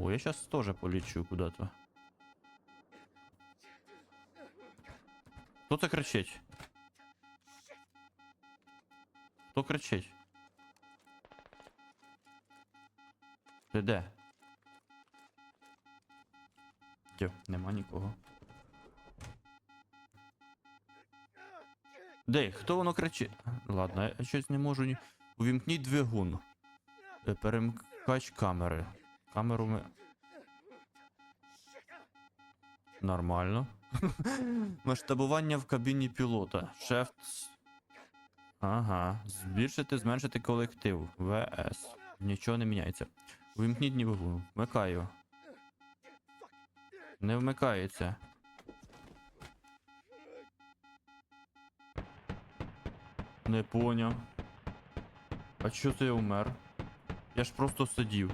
О, я сейчас тоже полечу куда-то. Це кричить? Хто кричить? Ти де? Тьо, нема нікого. Де? Хто воно кричить? Ладно, я щось не можу ні. Увімкніть двигун. Е, Перемкач камери. Камеру ми. Нормально. Масштабування в кабіні пілота. Шефт. Ага. Збільшити, зменшити колектив. ВС. Нічого не міняється. Увімкніть двигун. Вмикаю. Не вмикається. Не поняв. А чого я умер? Я ж просто сидів.